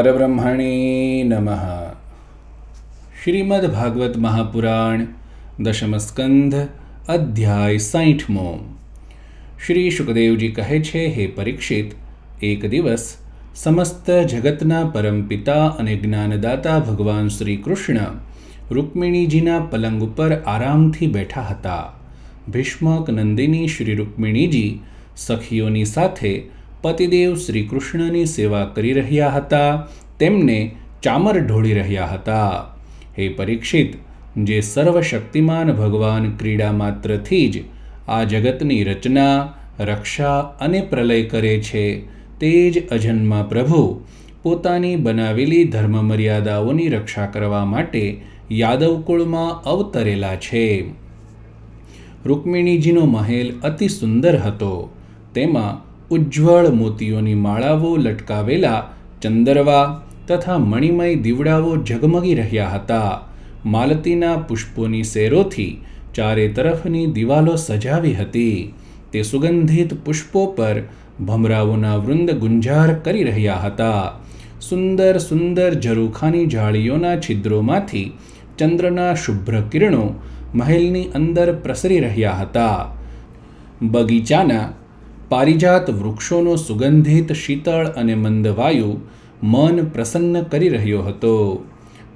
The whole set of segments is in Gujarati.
પરબ્રહ્મણે નમઃ. શ્રીમદ ભાગવત મહાપુરાણ દશમસ્કંધ અધ્યાય સાઠમો શ્રી સુખદેવજી કહે છે, હે પરીક્ષિત, એક દિવસ સમસ્ત જગતના પરમપિતા અને જ્ઞાનદાતા ભગવાન શ્રી કૃષ્ણ રૂક્મિણીજીના પલંગ ઉપર આરામથી બેઠા હતા. ભીષ્મક નંદિની શ્રી રૂક્મિણીજી સખીઓની સાથે પતિદેવ શ્રી કૃષ્ણની સેવા કરી રહ્યા હતા, તેમને ચામર ઢોળી રહ્યા હતા. હે પરીક્ષિત, જે સર્વશક્તિમાન ભગવાન ક્રીડા માત્રથી જ આ જગતની રચના, રક્ષા અને પ્રલય કરે છે, તે જ અજન્મા પ્રભુ પોતાની બનાવેલી ધર્મ મર્યાદાઓની રક્ષા કરવા માટે યાદવ કુળમાં અવતરેલા છે. રૂકમિણીજીનો મહેલ અતિ સુંદર હતો. તેમાં ઉજ્જવળ મોતીઓની માળાઓ લટકાવેલા ચંદરવા તથા મણિમય દીવડાઓ ઝગમગી રહ્યા હતા. માલતીના પુષ્પોની શેરોથી ચારે તરફની દિવાલો સજાવી હતી. તે સુગંધિત પુષ્પો પર ભમરાઓના વૃંદ ગુંજાર કરી રહ્યા હતા. સુંદર સુંદર ઝરૂખાની જાળીઓના છિદ્રોમાંથી ચંદ્રના શુભ્ર કિરણો મહેલની અંદર પ્રસરી રહ્યા હતા. બગીચાના પારિજાત વૃક્ષોનો સુગંધિત શીતળ અને મંદ વાયુ મન પ્રસન્ન કરી રહ્યો હતો.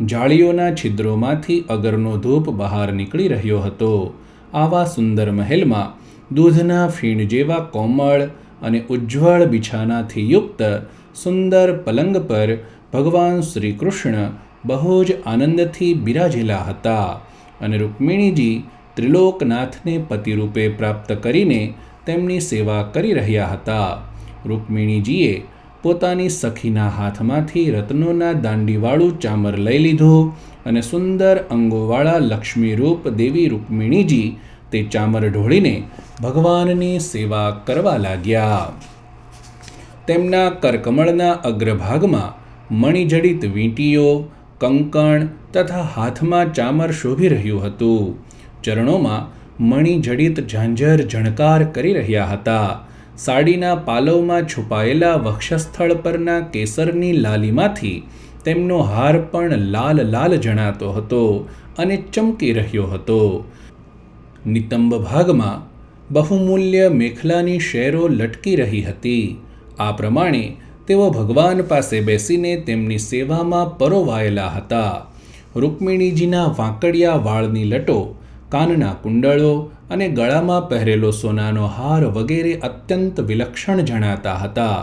જાળીઓના છિદ્રોમાંથી અગરનો ધૂપ બહાર નીકળી રહ્યો હતો. આવા સુંદર મહેલમાં દૂધના ફીણ જેવા કોમળ અને ઉજ્જવળ બિછાનાથી યુક્ત સુંદર પલંગ પર ભગવાન શ્રી કૃષ્ણ બહુ જ આનંદથી બિરાજેલા હતા અને રૂક્મિણીજી ત્રિલોકનાથને પતિરૂપે પ્રાપ્ત કરીને તેમની સેવા કરી રહ્યા હતા. રૂકમિણીજીએ પોતાની સખીના હાથમાંથી રત્નોના દાંડીવાળું ચામર લઈ લીધું અને સુંદર અંગોવાળા લક્ષ્મીરૂપ દેવી રૂકમિણીજી તે ચામર ઢોળીને ભગવાનની સેવા કરવા લાગ્યા. તેમના કરકમળના અગ્રભાગમાં મણિજડિત વીંટીઓ, કંકણ તથા હાથમાં ચામર શોભી રહ્યું હતું. ચરણોમાં મણિજડિત ઝાંઝર ઝણકાર કરી રહ્યા હતા. સાડીના પાલવમાં છુપાયેલા વક્ષસ્થળ પરના કેસરની લાલીમાંથી તેમનો હાર પણ લાલ લાલ જણાતો હતો અને ચમકી રહ્યો હતો. નિતંબ ભાગમાં બહુમૂલ્ય મેખલાની શેરો લટકી રહી હતી. આ પ્રમાણે તેઓ ભગવાન પાસે બેસીને તેમની સેવામાં પરોવાયેલા હતા. રૂકમિણીજીના વાંકડિયા વાળની લટો કાનના કુંડળો અને ગળામાં પહેરેલો સોનાનો હાર વગેરે અત્યંત વિલક્ષણ જણાતા હતા.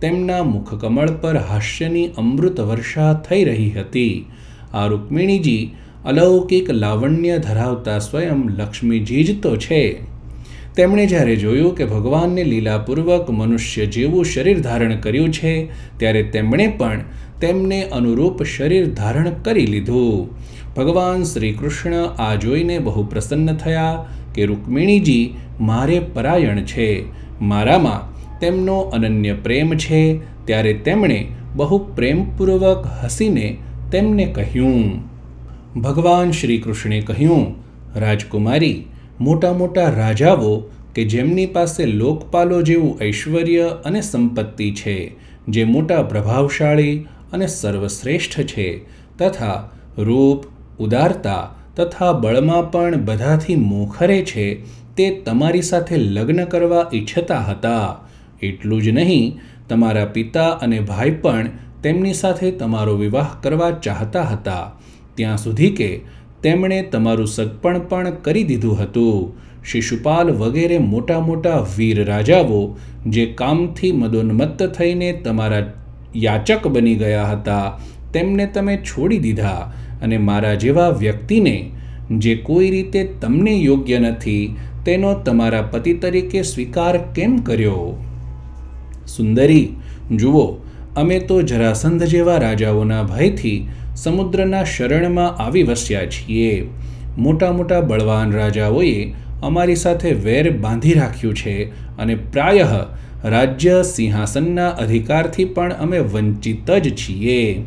તેમના મુખકમળ પર હાસ્યની અમૃત વર્ષા થઈ રહી હતી. આ રૂકમિણીજી અલૌકિક લાવણ્ય ધરાવતા સ્વયં લક્ષ્મીજી જ તો છે. તેમણે જ્યારે જોયું કે ભગવાનને લીલાપૂર્વક મનુષ્ય જેવું શરીર ધારણ કર્યું છે, ત્યારે તેમણે પણ તેમને અનુરૂપ શરીર ધારણ કરી લીધું. ભગવાન શ્રી કૃષ્ણ આ જોઈને બહુ પ્રસન્ન થયા કે, રૂક્મિણીજી, મારે પરાયણ છે. મારામાં તેમનો અનન્ય પ્રેમ છે. ત્યારે તેમણે બહુ પ્રેમપૂર્વક હસીને તેમને કહ્યું. ભગવાન શ્રી કૃષ્ણે કહ્યું, રાજકુમારી મોટા મોટા રાજાઓ કે જેમની પાસે લોકપાલો જેવું ઐશ્વર્ય અને સંપત્તિ છે, જે મોટા પ્રભાવશાળી અને સર્વશ્રેષ્ઠ છે. તથા રૂપ, ઉદારતા તથા બળમાં પણ બધાથી મોખરે છે. તે તમારી સાથે લગ્ન કરવા ઈચ્છતા હતા. એટલું જ નહીં, તમારા પિતા અને ભાઈ પણ તેમની સાથે તમારો વિવાહ કરવા ચાહતા હતા. ત્યાં સુધી કે તેમણે તમારું સગપણ પણ કરી દીધું હતું. શિશુપાલ વગેરે મોટા મોટા વીર રાજાઓ જે કામથી મદોન્મત્ત થઈને તમારા યાચક બની ગયા હતા. તેમને તમે છોડી દીધા અને મારા જેવા વ્યક્તિને, જે કોઈ રીતે તમને યોગ્ય નથી, તેનો તમારા પતિ તરીકે સ્વીકાર કેમ કર્યો? સુંદરી, જુઓ, અમે તો જરાસંધ જેવા રાજાઓના ભયથી સમુદ્રના શરણમાં આવી વસ્યા છીએ. મોટા મોટા બળવાન રાજાઓએ અમારી સાથે વેર બાંધી રાખ્યું છે અને પ્રાયઃ રાજ્ય સિંહાસનના અધિકારથી પણ અમે વંચિત જ છીએ.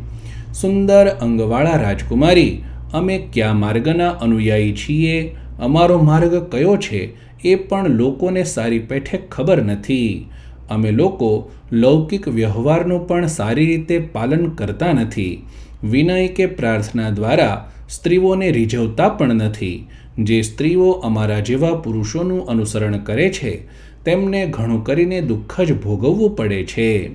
સુંદર અંગવાળા રાજકુમારી, અમે કયા માર્ગના અનુયાયી છીએ? અમારો માર્ગ કયો છે? એ પણ લોકોને સારી પેઠે ખબર નથી. અમે લોકો લૌકિક વ્યવહારનું પણ સારી રીતે પાલન કરતા નથી. વિનય કે પ્રાર્થના દ્વારા સ્ત્રીઓને રીઝવતા પણ નથી. જે સ્ત્રીઓ અમારા જેવા પુરુષોનું અનુસરણ કરે છે તેમને ઘણું કરીને દુઃખ જ ભોગવવું પડે છે.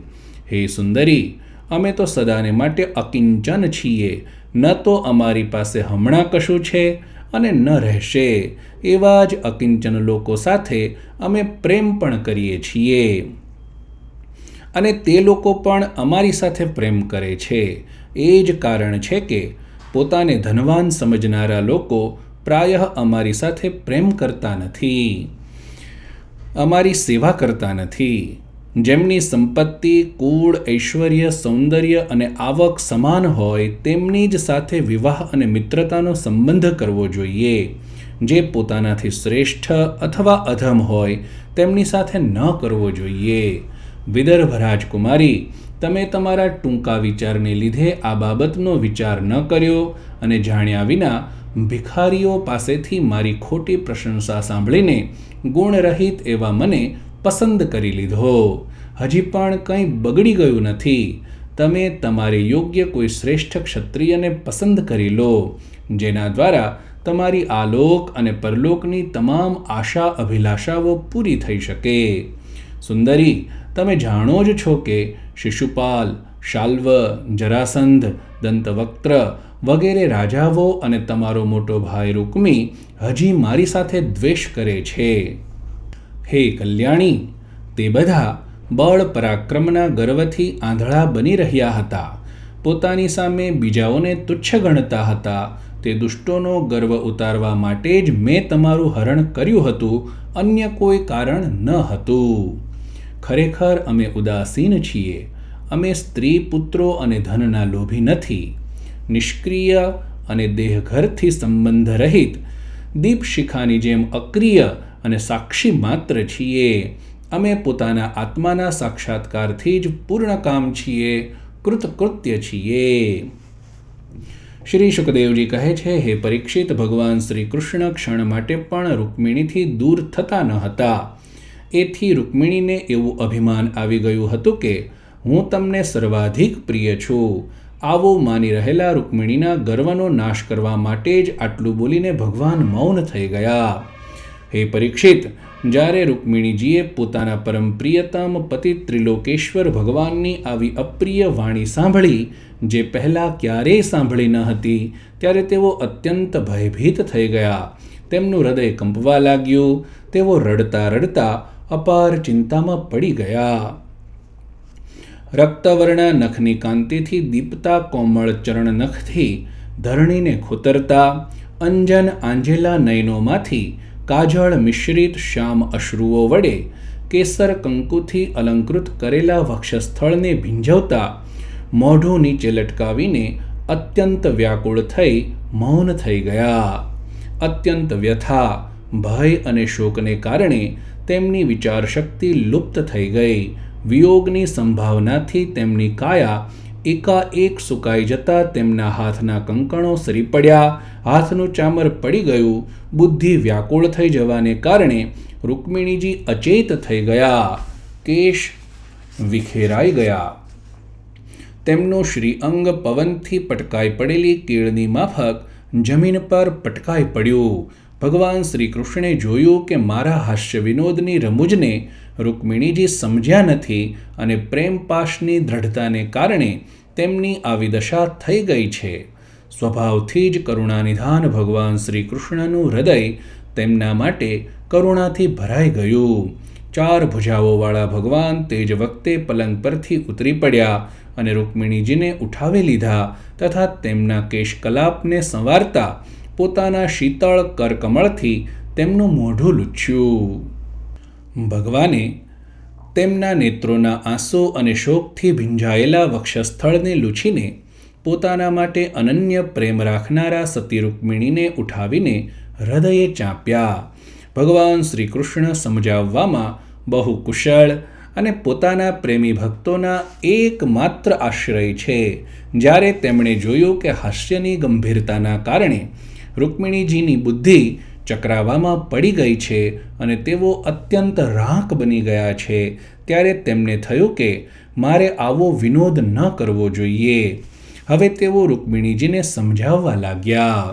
હે સુંદરી, અમે તો સદાને માટે અકિંચન છીએ. ન તો અમારી પાસે હમણાં કશું છે અને ન રહેશે. એવા જ અકિંચન લોકો સાથે અમે પ્રેમ પણ કરીએ છીએ. અને તે લોકો પણ અમારી સાથે પ્રેમ કરે છે. એ જ કારણ છે કે પોતાને ધનવાન સમજનારા લોકો પ્રાયઃ અમારી સાથે પ્રેમ કરતા નથી. અમારી સેવા કરતા નથી. જેમની સંપત્તિ, કુળ, ઐશ્વર્ય, સૌંદર્ય અને આવક સમાન હોય, તેમની જ સાથે વિવાહ અને મિત્રતાનો સંબંધ કરવો જોઈએ. જે પોતાનાથી શ્રેષ્ઠ અથવા અધમ હોય, તેમની સાથે ન કરવો જોઈએ. વિદર્ભ રાજકુમારી, તમે તમારા ટૂંકા વિચારને લીધે આ બાબતનો વિચાર ન કર્યો અને જાણ્યા વિના ભિખારીઓ પાસેથી મારી ખોટી પ્રશંસા સાંભળીને ગુણરહિત એવા મને પસંદ કરી લીધો. હજી પણ કંઈ બગડી ગયું નથી. તમે તમારે યોગ્ય કોઈ શ્રેષ્ઠ ક્ષત્રિયને પસંદ કરી લો, જેના દ્વારા તમારી આલોક અને પરલોકની તમામ આશા અભિલાષાઓ પૂરી થઈ શકે. સુંદરી, તમે જાણો જ છો કે શિશુપાલ શાલ્વ, જરાસંધ, દંતવક્ત્ર વગેરે રાજાઓ અને તમારો મોટો ભાઈ રૂકમી હજી મારી સાથે દ્વેષ કરે છે. હે કલ્યાણી, તે બધા બળ પરાક્રમના ગર્વથી આંધળા બની રહ્યા હતા. પોતાની સામે બીજાઓને તુચ્છ ગણતા હતા. તે દુષ્ટોનો ગર્વ ઉતારવા માટે જ મેં તમારું હરણ કર્યું હતું, અન્ય કોઈ કારણ ન હતું. ખરેખર અમે ઉદાસીન છીએ. અમે સ્ત્રી પુત્રો અને ધનના લોભી નથી. નિષ્ક્રિય અને દેહઘરથી સંબંધ રહિત દીપશિખાની જેમ અક્રિય અને સાક્ષી માત્ર છીએ. અમે પોતાના આત્માના સાક્ષાત્કારથી જ પૂર્ણ કામ છીએ, કૃતકૃત્ય છીએ. શ્રી સુખદેવજી કહે છે, હે પરીક્ષિત ભગવાન શ્રી કૃષ્ણ ક્ષણ માટે પણ રૂકમિણીથી દૂર થતા ન હતા. એથી રૂકમિણીને એવું અભિમાન આવી ગયું હતું કે હું તમને સર્વાધિક પ્રિય છું. આવો માની રહેલા રૂકમિણીના ગર્વનો નાશ કરવા માટે જ આટલું બોલીને ભગવાન મૌન થઈ ગયા. હે પરીક્ષિત, જ્યારે રૂકમિણીજીએ પોતાના પરમ પ્રિયતમ પતિ ત્રિલોકેશ્વર ભગવાનની આવી અપ્રિય વાણી સાંભળી, જે પહેલાં ક્યારેય સાંભળી ન હતી, ત્યારે તેઓ અત્યંત ભયભીત થઈ ગયા. તેમનું હૃદય કંપવા લાગ્યું, તેઓ રડતા રડતા અપાર ચિંતામાં પડી ગયા. રક્તવર્ણ નખની કાંતિથી દીપતા કોમળ ચરણ નખથી ધરણીને ખોતરતા અંજન આંજેલા નયનોમાંથી કાજળ મિશ્રિત શ્યામ અશ્રુઓ વડે કેસર કંકુથી અલંકૃત કરેલા વક્ષસ્થળને ભીંજવતા મોઢું નીચે લટકાવીને અત્યંત વ્યાકુળ થઈ મૌન થઈ ગયા. અત્યંત વ્યથા, ભય અને શોકને કારણે તેમની વિચારશક્તિ લુપ્ત થઈ ગઈ. વિયોગની સંભાવનાથી તેમની કાયા એકાએક સુકાઈ જતા તેમના હાથના કંકણો સરી પડ્યા. હાથનું ચામર પડી ગયું. બુદ્ધિ વ્યાકુળ થઈ જવાને કારણે રૂકમિણીજી અચેત થઈ ગયા. કેશ વિખેરાઈ ગયા. તેમનું શ્રીઅંગ પવનથી પટકાઈ પડેલી કેળની માફક જમીન પર પટકાઈ પડ્યું. ભગવાન શ્રી કૃષ્ણે જોયું કે મારા હાસ્ય વિનોદની રમૂજને રૂકમિણીજી સમજ્યા નથી અને પ્રેમપાશની દ્રઢતાને કારણે તેમની આવી દશા થઈ ગઈ છે. સ્વભાવથી જ કરુણાનિધાન ભગવાન શ્રી કૃષ્ણનું હૃદય તેમના માટે કરુણાથી ભરાઈ ગયું. ચાર ભુજાઓવાળા ભગવાન તે જ વખતે પલંગ પરથી ઉતરી પડ્યા અને રૂકમિણીજીને ઉઠાવી લીધા તથા તેમના કેશકલાપને સંવારતા પોતાના શીતળ કરકમળથી તેમનું મોઢું લૂછ્યું. ભગવાને તેમના નેત્રોના આંસુ અને શોકથી ભીંજાયેલા વક્ષસ્થળને લૂછીને પોતાના માટે અનન્ય પ્રેમ રાખનારા સતી રૂકમિણીને ઉઠાવીને હૃદયે ચાંપ્યા. ભગવાન શ્રી કૃષ્ણ સમજાવવામાં બહુ કુશળ અને પોતાના પ્રેમી ભક્તોના એકમાત્ર આશ્રય છે. જ્યારે તેમણે જોયું કે હાસ્યની ગંભીરતાના કારણે રૂકમિણીજીની બુદ્ધિ ચક્રાવામાં પડી ગઈ છે અને તેઓ અત્યંત રાંક બની ગયા છે. ત્યારે તેમને થયું કે મારે આવો વિનોદ ન કરવો જોઈએ. હવે તેઓ રૂકમિણીજીને સમજાવવા લાગ્યા.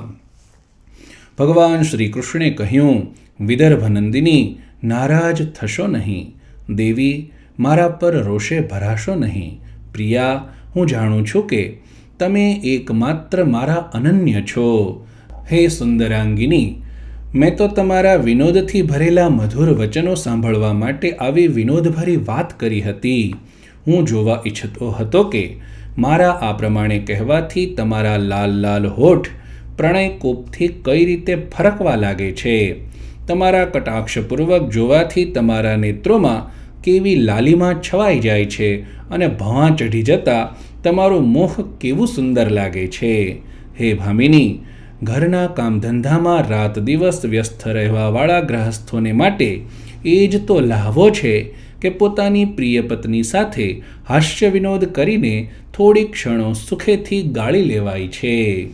ભગવાન શ્રી કૃષ્ણે કહ્યું, વિદર્ભનંદિની, નારાજ થશો નહીં. દેવી, મારા પર રોષે ભરાશો નહીં. પ્રિયા, હું જાણું છું કે તમે એકમાત્ર મારા અનન્ય છો. હે સુંદરાંગિની, મેં તો તમારા વિનોદથી ભરેલા મધુર વચનો સાંભળવા માટે આવી વિનોદભરી વાત કરી હતી. હું જોવા ઈચ્છતો હતો કે મારા આ પ્રમાણે કહેવાથી તમારા લાલ લાલ હોઠ પ્રણય કોપથી કઈ રીતે ફરકવા લાગે છે? તમારા કટાક્ષપૂર્વક જોવાથી તમારા નેત્રોમાં કેવી લાલીમાં છવાઈ જાય છે અને ભવાં ચઢી જતાં તમારું મોહ કેવું સુંદર લાગે છે? હે ભામિની ઘરના કામધંધામાં રાત દિવસ વ્યસ્ત રહેવાવાળા ગ્રહસ્થોને માટે એ જ તો લાહવો છે કે પોતાની પ્રિય પત્ની સાથે હાસ્ય વિનોદ કરીને થોડી ક્ષણો સુખેથી ગાળી લેવાય છે.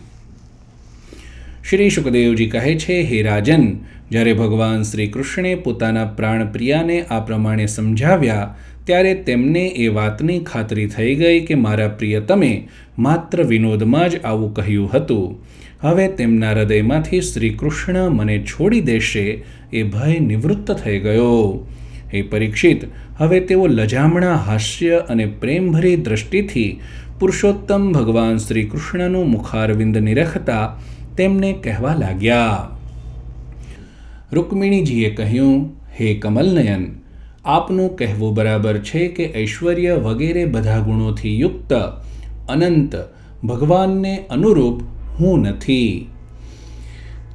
શ્રી સુખદેવજી કહે છે, હે રાજન, જ્યારે ભગવાન શ્રી કૃષ્ણે પોતાના પ્રાણપ્રિયાને આ પ્રમાણે સમજાવ્યા, ત્યારે તેમને એ વાતની ખાતરી થઈ ગઈ કે મારા પ્રિયતમે માત્ર વિનોદમાં જ આવું કહ્યું હતું. હવે તેમના હૃદયમાંથી શ્રી કૃષ્ણ મને છોડી દેશે એ ભય નિવૃત્ત થઈ ગયો. હે પરીક્ષિત, હવે તેઓ લજામણા હાસ્ય અને પ્રેમભરી દ્રષ્ટિથી પુરુષોત્તમ ભગવાન શ્રી કૃષ્ણનું મુખારવિંદ નિરખતા તેમને કહેવા લાગ્યા. રૂકમિણીજીએ કહ્યું, હે કમલનયન, આપનું કહેવું બરાબર છે કે ઐશ્વર્ય વગેરે બધા ગુણોથી યુક્ત અનંત. ભગવાનને અનુરૂપ હું નથી.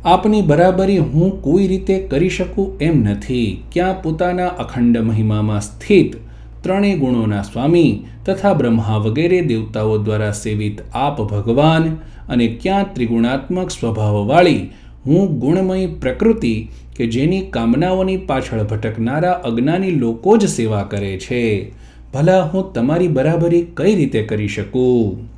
આપની બરાબરી હું કોઈ રીતે કરી શકું એમ નથી. ક્યાં પોતાના અખંડ મહિમામાં સ્થિત ત્રણેય ગુણોના સ્વામી તથા બ્રહ્મા વગેરે દેવતાઓ દ્વારા સેવિત આપ ભગવાન અને ક્યાં ત્રિગુણાત્મક સ્વભાવવાળી હું ગુણમય પ્રકૃતિ કે જેની કામનાઓની પાછળ ભટકનારા અજ્ઞાની લોકો જ સેવા કરે છે. ભલા હું તમારી બરાબરી કઈ રીતે કરી શકું?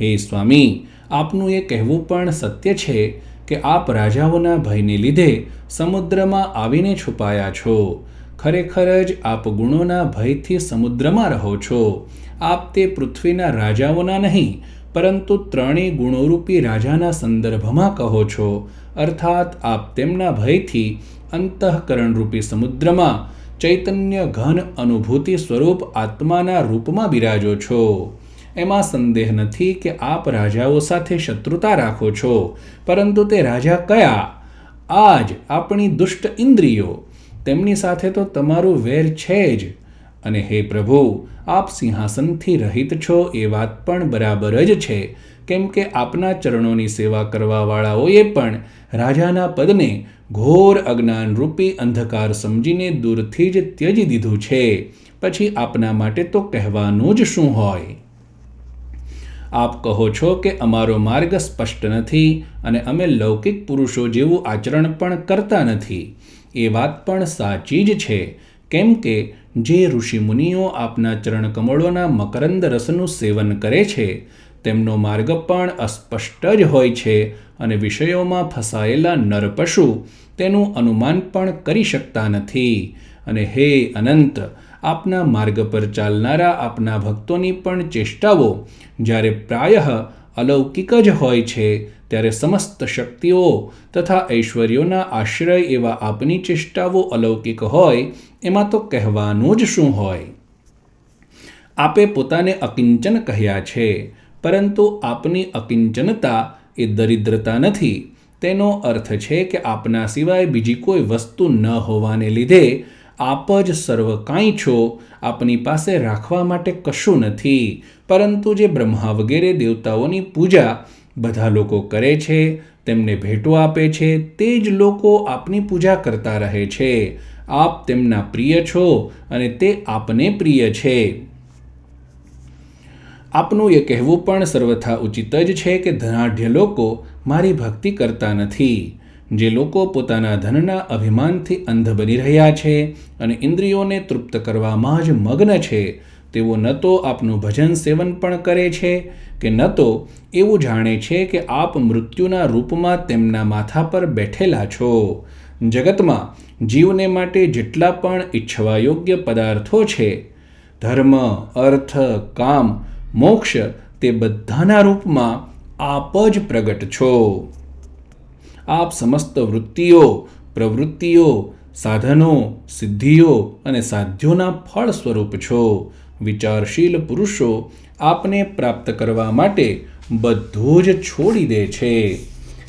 હે સ્વામી, આપનું એ કહેવું પણ સત્ય છે કે આપ રાજાઓના ભયને લીધે સમુદ્રમાં આવીને છુપાયા છો. ખરેખર જ આપ ગુણોના ભયથી સમુદ્રમાં રહો છો. આપ તે પૃથ્વીના રાજાઓના નહીં, પરંતુ ત્રણેય ગુણોરૂપી રાજાના સંદર્ભમાં કહો છો. અર્થાત, આપ તેમના ભયથી અંતઃકરણરૂપી સમુદ્રમાં ચૈતન્ય ઘન અનુભૂતિ સ્વરૂપ આત્માના રૂપમાં બિરાજો છો. એમાં સંદેહ નથી કે આપ રાજાઓ સાથે શત્રુતા રાખો છો, પરંતુ તે રાજા કયા? આજ આપણી દુષ્ટ ઇન્દ્રિયો, તેમની સાથે તો તમારું વેર છે જ. અને હે પ્રભુ, આપ સિંહાસનથી રહિત છો એ વાત પણ બરાબર જ છે. કેમ કે આપના ચરણોની સેવા કરવાવાળાઓએ પણ રાજાના પદને ઘોર અજ્ઞાનરૂપી અંધકાર સમજીને દૂરથી જ ત્યજી દીધું છે. પછી આપના માટે તો કહેવાનું જ શું હોય? આપ કહો છો કે અમારો માર્ગ સ્પષ્ટ નથી અને અમે લૌકિક પુરુષો જેવું આચરણ પણ કરતા નથી. એ વાત પણ સાચી જ છે. કેમ કે જે ઋષિમુનિઓ આપના ચરણકમળોના મકરંદ રસનું સેવન કરે છે તેમનો માર્ગ પણ અસ્પષ્ટ જ હોય છે અને વિષયોમાં ફસાયેલા નરપશુ તેનું અનુમાન પણ કરી શકતા નથી. અને હે અનંત, આપના માર્ગ પર ચાલનારા આપના ભક્તોની પણ ચેષ્ટાઓ જ્યારે પ્રાયઃ અલૌકિક જ હોય છે, ત્યારે સમસ્ત શક્તિઓ તથા ઐશ્વર્યોના આશ્રય એવા આપની ચેષ્ટાઓ અલૌકિક હોય, એમાં તો કહેવાનું જ શું હોય? આપે પોતાને અકિંચન કહ્યા છે પરંતુ આપની અકિંચનતા એ દરિદ્રતા નથી. તેનો અર્થ છે કે આપના સિવાય બીજી કોઈ વસ્તુ ન હોવાને લીધે આપ જ સર્વ કાંઈ છો આપની પાસે રાખવા માટે કશું નથી. પરંતુ જે બ્રહ્મા વગેરે દેવતાઓની પૂજા બધા લોકો કરે છે, તેમને ભેટો આપે છે, તે જ લોકો આપની પૂજા કરતા રહે છે. આપ તેમના પ્રિય છો અને તે આપને પ્રિય છે. આપનું એ કહેવું પણ સર્વથા ઉચિત જ છે કે ધનાઢ્ય લોકો મારી ભક્તિ કરતા નથી. જે લોકો પોતાના ધનના અભિમાનથી અંધ બની રહ્યા છે અને ઇન્દ્રિયોને તૃપ્ત કરવામાં જ મગ્ન છે, તેઓ ન તો આપનું ભજન સેવન પણ કરે છે કે ન તો એવું જાણે છે કે આપ મૃત્યુના રૂપમાં તેમના માથા પર બેઠેલા છો. જગતમાં જીવને માટે જેટલા પણ ઈચ્છવા યોગ્ય પદાર્થો છે, ધર્મ, અર્થ, કામ મોક્ષ તે બધાના રૂપમાં આપ જ પ્રગટ છો. આપ સમસ્ત વૃત્તિઓ, પ્રવૃત્તિઓ, સાધનો, સિદ્ધિઓ અને સાધ્યોના ફળ સ્વરૂપ છો. વિચારશીલ પુરુષો આપને પ્રાપ્ત કરવા માટે બધું જ છોડી દે છે.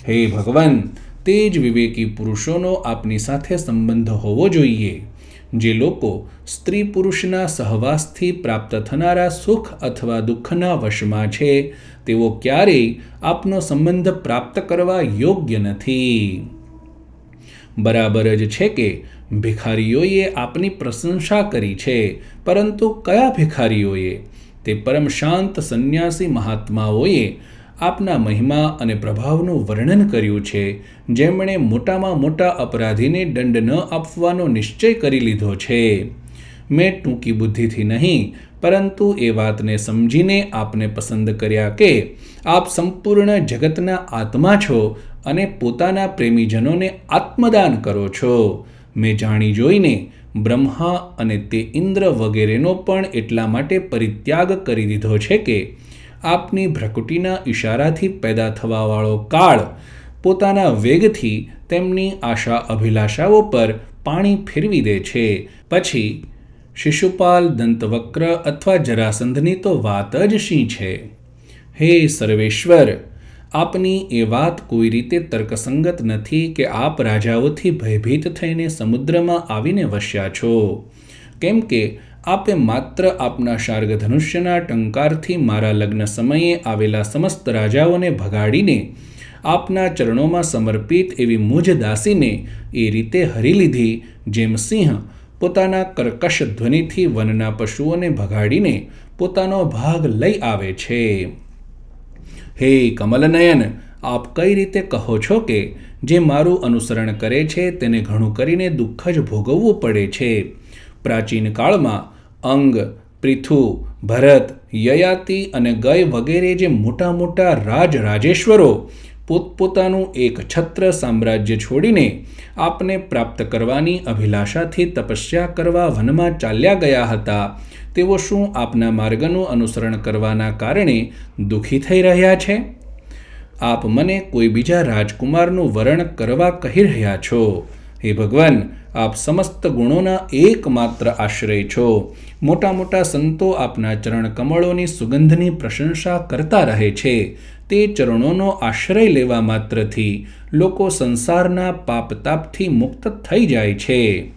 હે ભગવાન, તે જ વિવેકી પુરુષોનો આપની સાથે સંબંધ હોવો જોઈએ. જે લોકો સ્ત્રી પુરુષના સહવાસથી પ્રાપ્ત થનારા સુખ અથવા દુઃખના વશમાં છે, તેઓ ક્યારેય આપનો સંબંધ પ્રાપ્ત કરવા યોગ્ય નથી. બરાબર જ છે કે ભિખારીઓએ આપની પ્રશંસા કરી છે, પરંતુ કયા ભિખારીઓએ? તે પરમ શાંત સંન્યાસી મહાત્માઓએ આપના મહિમા અને પ્રભાવનું વર્ણન કર્યું છે. જેમણે મોટામાં મોટા અપરાધીને દંડ ન આપવાનો નિશ્ચય કરી લીધો છે. મેં ટૂંકી બુદ્ધિથી નહીં, પરંતુ એ વાતને સમજીને આપને પસંદ કર્યા કે, આપ સંપૂર્ણ જગતના આત્મા છો અને પોતાના પ્રેમીજનોને આત્મદાન કરો છો. મેં જાણી જોઈને બ્રહ્મા અને તે ઇન્દ્ર વગેરેનો પણ એટલા માટે પરિત્યાગ કરી દીધો છે કે આપની ભ્રકુટીના ઈશારાથી પેદા થવાવાળો કાળ પોતાના વેગથી તેમની આશા અભિલાષાઓ પર પાણી ફેરવી દે છે. પછી, શિશુપાલ દંતવક્ર અથવા જરાસંધની તો વાત જ શી છે? હે સર્વેશ્વર, આપની એ વાત કોઈ રીતે તર્કસંગત નથી કે આપ રાજાઓથી ભયભીત થઈને સમુદ્રમાં આવીને વસ્યા છો. કેમ કે આપે માત્ર આપના શાર્ગધનુષ્યના ટંકારથી મારા લગ્ન સમયે આવેલા સમસ્ત રાજાઓને ભગાડીને આપના ચરણોમાં સમર્પિત એવી મુજ દાસીને એ રીતે હરી લીધી, જેમ સિંહ પોતાના કર્કશ ધ્વનિથી વનના પશુઓને ભગાડીને પોતાનો ભાગ લઈ આવે છે. હે કમલનયન, આપ કઈ રીતે કહો છો કે જે મારું અનુસરણ કરે છે તેને ઘણું કરીને દુઃખ જ ભોગવવું પડે છે. પ્રાચીન કાળમાં અંગ, પૃથુ, ભરત, યયાતિ અને ગય વગેરે જે મોટા મોટા રાજ રાજેશ્વરો પોતપોતાનું એક છત્ર સામ્રાજ્ય છોડીને આપને પ્રાપ્ત કરવાની અભિલાષાથી તપસ્યા કરવા વનમાં ચાલ્યા ગયા હતા, તેઓ શું આપના માર્ગનું અનુસરણ કરવાના કારણે દુઃખી થઈ રહ્યા છે? આપ મને કોઈ બીજા રાજકુમારનું વરણ કરવા કહી રહ્યા છો. હે ભગવાન, આપ સમસ્ત ગુણોના એકમાત્ર આશ્રય છો. મોટા મોટા સંતો આપના ચરણ કમળોની સુગંધની પ્રશંસા કરતા રહે છે. તે ચરણોનો આશ્રય લેવા માત્રથી લોકો સંસારના પાપતાપથી મુક્ત થઈ જાય છે.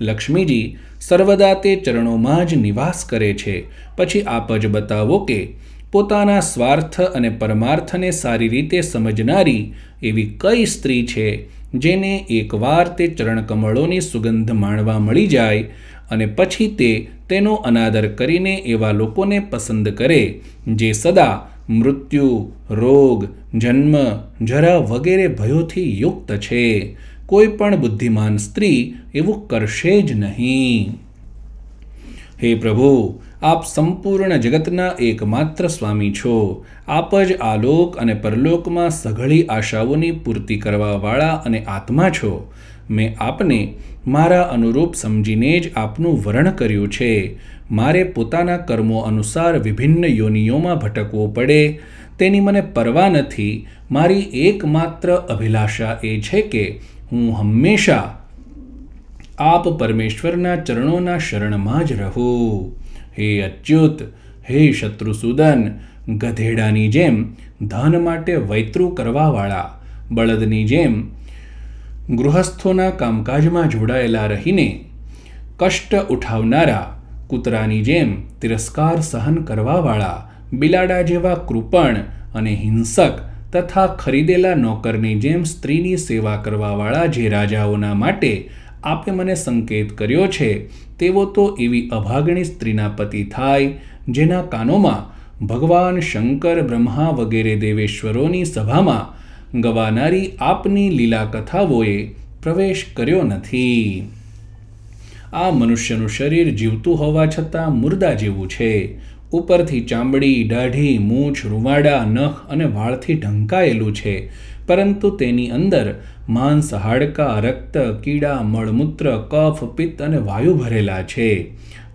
લક્ષ્મીજી, સર્વદા તે ચરણોમાં જ નિવાસ કરે છે. પછી આપ જ બતાવો કે પોતાના સ્વાર્થ અને પરમાર્થને સારી રીતે સમજનારી એવી કઈ સ્ત્રી છે? જેને એકવાર તે ચરણકમળોની સુગંધ માણવા મળી જાય અને પછી તે તેનો અનાદર કરીને એવા લોકોને પસંદ કરે, જે સદા મૃત્યુ, રોગ, જન્મ, જરા વગેરે ભયોથી યુક્ત છે. કોઈ પણ બુદ્ધિમાન સ્ત્રી એવું કરશે જ નહીં. હે પ્રભુ આપ સંપૂર્ણ જગતના એકમાત્ર સ્વામી છો. આપ જ આલોક અને પરલોકમાં સઘળી આશાઓની પૂર્તિ કરવાવાળા અને આત્મા છો. મેં આપને મારા અનુરૂપ સમજીને જ આપનું વરણ કર્યું છે. મારે પોતાના કર્મો અનુસાર વિભિન્ન યોનિઓમાં ભટકવું પડે. તેની મને પરવા નથી. મારી એકમાત્ર અભિલાષા એ છે કે હું હંમેશા આપ પરમેશ્વરના ચરણોના શરણમાં જ રહું. હે અચ્યુત, હે શત્રુસૂદન ગધેડાની જેમ ધન માટે વૈતરું કરવાવાળા, બળદની જેમ ગૃહસ્થોના કામકાજમાં જોડાયેલા રહીને કષ્ટ ઉઠાવનારા, કૂતરાની જેમ તિરસ્કાર સહન કરવાવાળા, બિલાડા જેવા કૃપણ અને હિંસક તથા ખરીદેલા નોકરની જેમ સ્ત્રીની સેવા કરવાવાળા જે રાજાઓના માટે આપે મને સંકેત કર્યો છે તેવો તો એવી અભાગણી સ્ત્રીના પતિ થાય, જેના કાનોમાં ભગવાન શંકર, બ્રહ્મા વગેરે દેવેશ્વરોની સભામાં ગવાનારી આપની લીલા કથાઓએ પ્રવેશ કર્યો નથી. આ મનુષ્યનું શરીર જીવતું હોવા છતાં મુર્દા જેવું છે. ઉપરથી ચામડી, દાઢી, મૂછ, રૂવાડા, નખ અને વાળથી ઢંકાયેલું છે. પરંતુ તેની અંદર માંસ, હાડકાં, રક્ત, કીડા, મળમૂત્ર, કફ, પિત્ત અને વાયુ ભરેલા છે.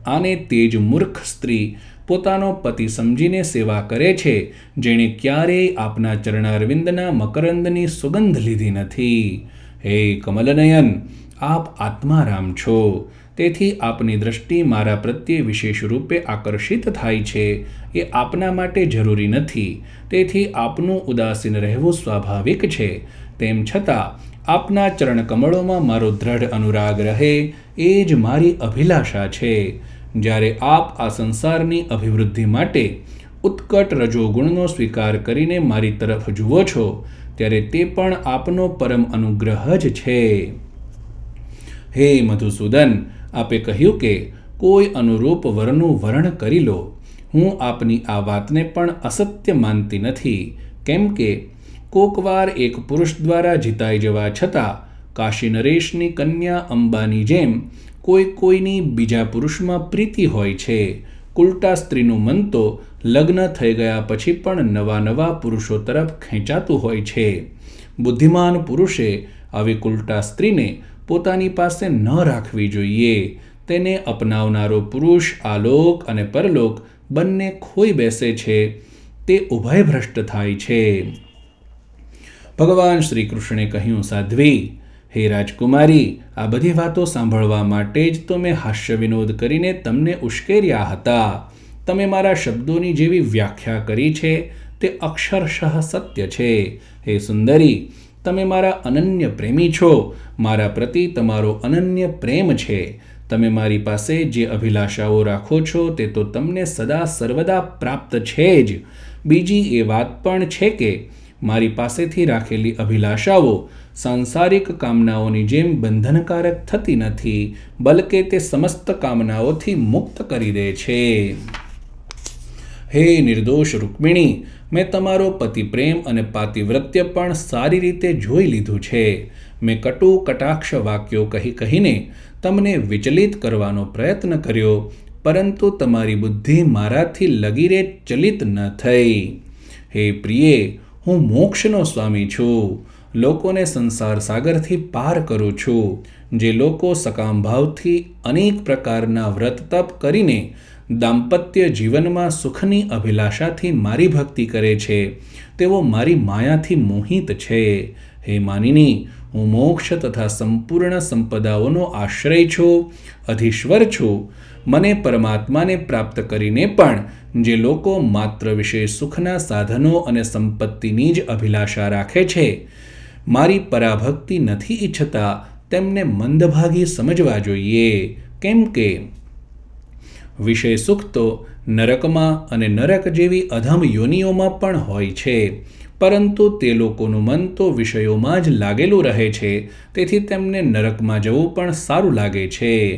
આને તે જ મૂર્ખ સ્ત્રી પોતાનો પતિ સમજીને સેવા કરે છે, જેણે ક્યારેય આપના ચરણારવિંદના મકરંદની સુગંધ લીધી નથી. હે કમલનયન, આપ આત્મારામ છો. તેથી આપની દ્રષ્ટિ મારા પ્રત્યે વિશેષ રૂપે આકર્ષિત થાય છે એ આપના માટે જરૂરી નથી. તેથી આપનું ઉદાસીન રહેવું સ્વાભાવિક છે. તેમ છતાં, આપના ચરણકમળોમાં મારો દ્રઢ અનુરાગ રહે એ જ મારી અભિલાષા છે. જ્યારે આપ આ સંસારની અભિવૃદ્ધિ માટે ઉત્કટ રજોગુણનો સ્વીકાર કરીને મારી તરફ જુઓ છો, ત્યારે તે પણ આપનો પરમ અનુગ્રહ જ છે. હે મધુસૂદન આપે કહ્યું કે, કોઈ અનુરૂપ વરનું વર્ણ કરી લો. હું આપની આ વાતને પણ અસત્ય માનતી નથી. કેમ કે, કોકવાર એક પુરુષ દ્વારા જીતાઈ જવા છતાં, કાશી નરેશની કન્યા અંબાની જેમ કોઈ કોઈની બીજા પુરુષમાં પ્રીતિ હોય છે. કુલટા સ્ત્રીનું મન તો લગ્ન થઈ ગયા પછી પણ નવા નવા પુરુષો તરફ ખેંચાતું હોય છે. બુદ્ધિમાન પુરુષે આવી કુલટા સ્ત્રીને પોતાની પાસે ન રાખવી જોઈએ. તેને અપનાવનારો પુરુષ, આલોક અને પરલોક બંને ખોઈ બેસે છે. તે ઉભય ભ્રષ્ટ થાય છે. ભગવાન શ્રી કૃષ્ણે કહ્યું, સાધ્વી, હે રાજકુમારી, આ બધી વાતો સાંભળવા માટે જ તો મેં હાસ્ય વિનોદ કરીને તમને ઉશ્કેર્યા હતા. તમે મારા શબ્દોની જેવી વ્યાખ્યા કરી છે. તે અક્ષરશઃ સત્ય છે. હે સુંદરી તમે મારા અનન્ય પ્રેમી છો. મારા પ્રતિ તમારો અનન્ય પ્રેમ છે. તમે મારી પાસે જે અભિલાષાઓ રાખો છો તે તો તમને સદા સર્વદા પ્રાપ્ત છે જ. બીજી એ વાત પણ છે કે, મારી પાસેથી રાખેલી અભિલાષાઓ સાંસારિક કામનાઓની જેમ બંધનકારક થતી નથી, બલકે તે સમસ્ત કામનાઓથી મુક્ત કરી દે છે. હે નિર્દોષ રૂકમિણી, મેં તમારો પતિ પ્રેમ અને પાતિવ્રત્ય પણ સારી રીતે જોઈ લીધું છે. મેં કટુ કટાક્ષ વાક્યો કહી કહીને તમને વિચલિત કરવાનો પ્રયત્ન કર્યો, પરંતુ તમારી બુદ્ધિ મારાથી લગીરે ચલિત ન થઈ. હે પ્રિયે, હું મોક્ષનો સ્વામી છું. લોકોને સંસાર સાગરથી પાર કરું છું. જે લોકો સકામ ભાવથી અનેક પ્રકારના વ્રત તપ કરીને દાંપત્ય જીવનમાં સુખની અભિલાષાથી મારી ભક્તિ કરે છે. તેઓ મારી માયાથી મોહિત છે. હે માનિની, હું મોક્ષ તથા સંપૂર્ણ સંપદાઓનો આશ્રય છું, અધીશ્વર છું. મને પરમાત્માને પ્રાપ્ત કરીને પણ જે લોકો માત્ર વિશે સુખના સાધનો અને સંપત્તિની જ અભિલાષા રાખે છે, મારી પરાભક્તિ નથી ઈચ્છતા તેમને મંદભાગી સમજવા જોઈએ. કેમ કે વિષય સુખ તો નરકમાં અને નરક જેવી અધમ યોનિઓમાં પણ હોય છે. પરંતુ તે લોકોનું મન તો વિષયોમાં જ લાગેલું રહે છે, તેથી તેમને નરકમાં જવું પણ સારું લાગે છે.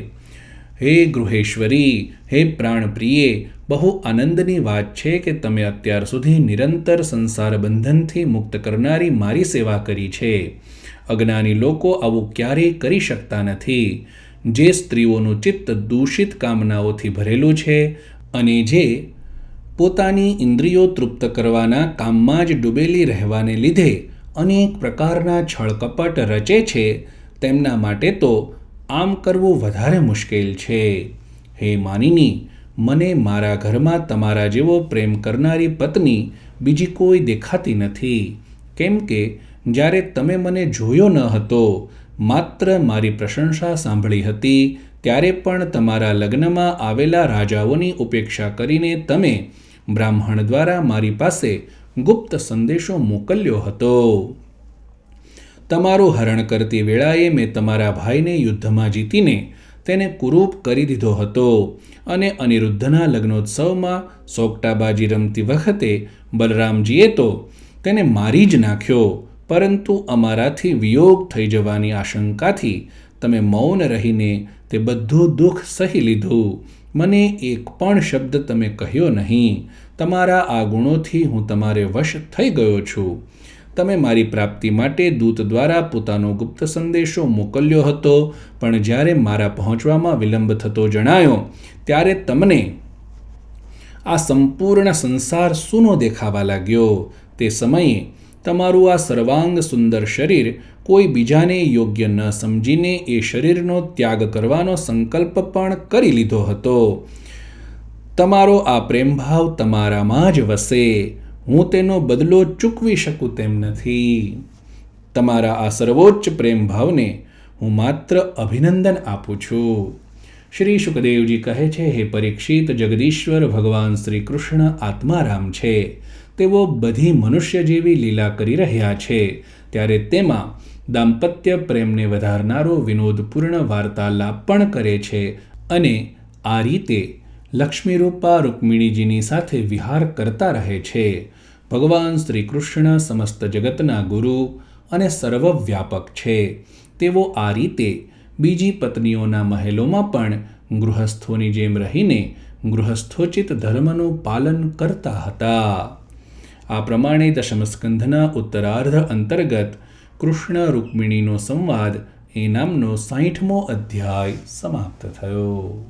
હે ગૃહેશ્વરી, હે પ્રાણપ્રિયે, બહુ આનંદની વાત છે કે તમે અત્યાર સુધી નિરંતર સંસાર બંધનથી મુક્ત કરનારી મારી સેવા કરી છે. અજ્ઞાની લોકો આવું ક્યારેય કરી શકતા નથી. જે સ્ત્રીઓનું ચિત્ત દૂષિત કામનાઓથી ભરેલું છે અને જે પોતાની ઇન્દ્રિયો તૃપ્ત કરવાના કામમાં જ ડૂબેલી રહેવાને લીધે અનેક પ્રકારના છળકપટ રચે છે, તેમના માટે તો આમ કરવું વધારે મુશ્કેલ છે. હે માનીની, મને મારા ઘરમાં તમારા જેવો પ્રેમ કરનારી પત્ની બીજી કોઈ દેખાતી નથી. કેમ કે જ્યારે તમે મને જોયો ન હતો માત્ર મારી પ્રશંસા સાંભળી હતી, ત્યારે પણ તમારા લગ્નમાં આવેલા રાજાઓની ઉપેક્ષા કરીને તમે બ્રાહ્મણ દ્વારા મારી પાસે ગુપ્ત સંદેશો મોકલ્યો હતો. તમારું હરણ કરતી વેળાએ મેં તમારા ભાઈને યુદ્ધમાં જીતીને તેને કુરૂપ કરી દીધો હતો અને અનિરુદ્ધના લગ્નોત્સવમાં સોગટાબાજી રમતી વખતે બલરામજીએ તો તેને મારી જ નાખ્યો. પરંતુ અમારાથી વિયોગ થઈ જવાની આશંકાથી તમે મૌન રહીને તે બધું દુઃખ સહી લીધું. મને એક પણ શબ્દ તમે કહ્યો નહીં. તમારા આ ગુણોથી હું તમારે વશ થઈ ગયો છું. તમે મારી પ્રાપ્તિ માટે દૂત દ્વારા પોતાનો ગુપ્ત સંદેશો મોકલ્યો હતો, પણ જ્યારે મારા પહોંચવામાં વિલંબ થતો જણાયો, ત્યારે તમને આ સંપૂર્ણ સંસાર સૂનો દેખાવા લાગ્યો. તે સમયે તમારું આ સર્વાંગ સુંદર શરીર કોઈ બીજાને યોગ્ય ન સમજીને એ શરીરનો ત્યાગ કરવાનો સંકલ્પ પણ કરી લીધો હતો. તમારો આ પ્રેમભાવ તમારામાં જ વસે. હું તેનો બદલો ચૂકવી શકું તેમ નથી. તમારા આ સર્વોચ્ચ પ્રેમભાવને હું માત્ર અભિનંદન આપું છું. શ્રી સુખદેવજી કહે છે, હે પરીક્ષિત જગદીશ્વર, ભગવાન શ્રી કૃષ્ણ આત્મારામ છે. તેઓ બધી મનુષ્ય જેવી લીલા કરી રહ્યા છે. ત્યારે તેમાં દાંપત્ય પ્રેમને વધારનારો વિનોદપૂર્ણ વાર્તાલાપ પણ કરે છે અને આ રીતે લક્ષ્મીરૂપા રૂકમિણીજીની સાથે વિહાર કરતા રહે છે. ભગવાન શ્રી કૃષ્ણ સમસ્ત જગતના ગુરુ અને સર્વવ્યાપક છે. તેઓ આ રીતે બીજી પત્નીઓના મહેલોમાં પણ ગૃહસ્થોની જેમ રહીને ગૃહસ્થોચિત ધર્મનું પાલન કરતા હતા. આ પ્રમાણે દશમસ્કંધના ઉત્તરાર્ધ અંતર્ગત કૃષ્ણ રૂકમિણીનો સંવાદ એ નામનો સાહીઠમો અધ્યાય સમાપ્ત થયો.